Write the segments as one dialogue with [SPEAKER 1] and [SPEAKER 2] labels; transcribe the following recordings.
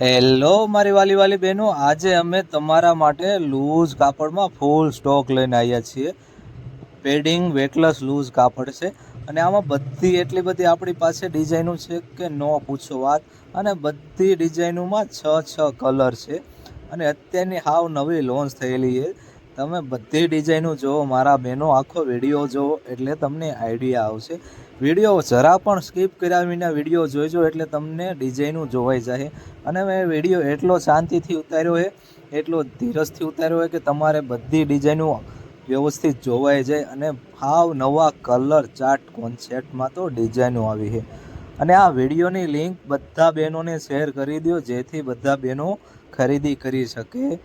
[SPEAKER 1] Hello મારી વાલી વાલી બહેનો. આજે અમે તમારા માટે લૂઝ કાપડમાં ફૂલ સ્ટોક લઈને આવ્યા છીએ. પેડિંગ વેટલેસ લૂઝ કાપડ છે. અને આમાં બધી એટલી બધી આપણી પાસે ડિઝાઇનો છે કે ન પૂછો વાત. અને બધી ડિઝાઇનોમાં છ છ કલર છે. અને અત્યારની હાવ નવી લોન્ચ થયેલી છે. તમે બધી ડિઝાઇનો જુઓ મારા બહેનો આખો વીડિયો જુઓ એટલે તમને આઈડિયા આવશે. વીડિયો જરા પણ સ્કીપ કર્યા વિના વીડિયો જોઈજો, એટલે તમને ડિઝાઇનો જોવાઈ જાય. અને મેં વીડિયો એટલો શાંતિથી ઉતાર્યો છે, એટલો ધીરજથી ઉતાર્યો છે કે તમારે બધી ડિઝાઇનો વ્યવસ્થિત જોવાઈ જાય અને ભાવ નવા કલર ચાર્ટ કોન્સેપ્ટમાં તો ડિઝાઇનો આવી છે. અને આ વિડીયોની લિંક બધા બહેનોને શેર કરી દો જેથી બધા બહેનો ખરીદી કરી શકે.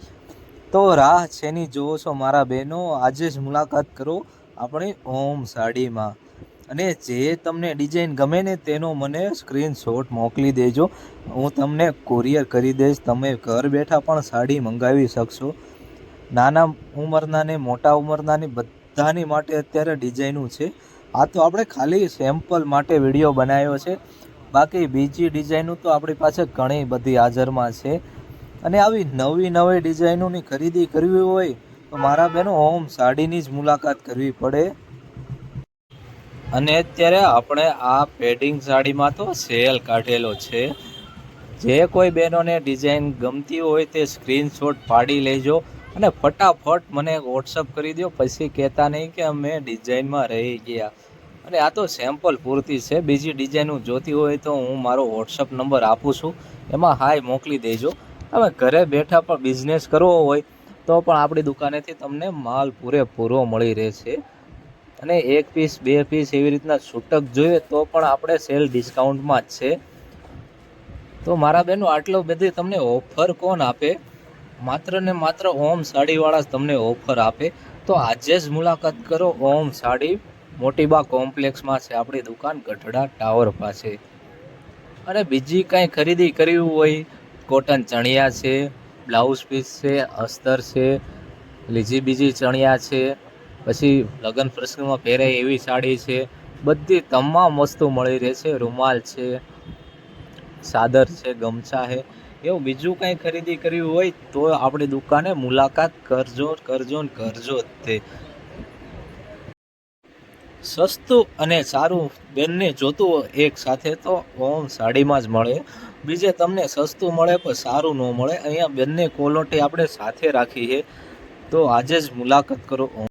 [SPEAKER 1] તો રાહ છેની જોવો છો મારા બહેનો? આજે જ મુલાકાત કરો આપણી ઓમ સાડીમાં. અને જે તમને ડિઝાઇન ગમે ને તેનો મને સ્ક્રીનશોટ મોકલી દેજો. હું તમને કુરિયર કરી દઈશ. તમે ઘર બેઠા પણ સાડી મંગાવી શકશો. નાના ઉંમરના ને મોટા ઉંમરના ને બધાની માટે અત્યારે ડિઝાઇનું છે. આ તો આપણે ખાલી સેમ્પલ માટે વીડિયો બનાવ્યો છે. બાકી બીજી ડિઝાઇનો તો આપણી પાસે ઘણી બધી હાજરમાં છે. અને આવી નવી નવી ડિઝાઇનોની ખરીદી કરવી હોય તો મારા બહેનો ઓમ સાડીની જ મુલાકાત કરવી પડે. અને અત્યારે આપણે આ પેડિંગ સાડીમાં તો સેલ કાઢેલો છે. જે કોઈ બહેનોને ડિઝાઇન ગમતી હોય તે સ્ક્રીનશોટ પાડી લેજો અને ફટાફટ મને વોટ્સઅપ કરી દો પછી કહેતા નહીં કે અમે ડિઝાઇનમાં રહી ગયા. અને આ તો સેમ્પલ પૂરતી છે. બીજી ડિઝાઇનો જોતી હોય તો હું મારો વોટ્સઅપ નંબર આપું છું. એમાં હાય મોકલી દેજો. હવે ઘરે બેઠા પણ બિઝનેસ કરવો હોય તો પણ આપણી દુકાનેથી તમને માલ પૂરેપૂરો મળી રહેશે. અને એક પીસ બે પીસ એવી રીતના છૂટક જોઈએ તો પણ આપણે સેલ ડિસ્કાઉન્ટમાં જ છે. તો મારા બહેનો આટલો બધી તમને ઓફર કોણ આપે? માત્ર ને માત્ર ઓમ સાડીવાળા જ તમને ઓફર આપે. તો આજે જ મુલાકાત કરો ઓમ સાડી. મોટીબા કોમ્પ્લેક્સમાં છે આપણી દુકાન ગઢડા ટાવર પાસે. અને બીજી કાંઈ ખરીદી કરવી હોય કોટન ચણિયા છે, બ્લાઉઝ પીસ છે, અસ્તર છે, લીજી બીજી ચણિયા છે, પછી લગ્ન પ્રસંગમાં પહેરાય એવી સાડી છે. બધી તમામ વસ્તુ મળી રહે છે. રૂમાલ છે સાદર છે, ગમછા છે. એવું બીજું કાંઈ ખરીદી કરવી હોય તો આપણી દુકાને મુલાકાત કરજો કરજો ને કરજો જ તે. સસ્તું અને સારું બંને જોતું એક સાથે તો ઓમ સાડીમાં જ મળે. બીજે તમને સસ્તું મળે પણ સારું ન મળે. અહીંયા બંને ક્વોલિટી આપણે સાથે રાખી છે તો આજે જ મુલાકાત કરો ઓમ.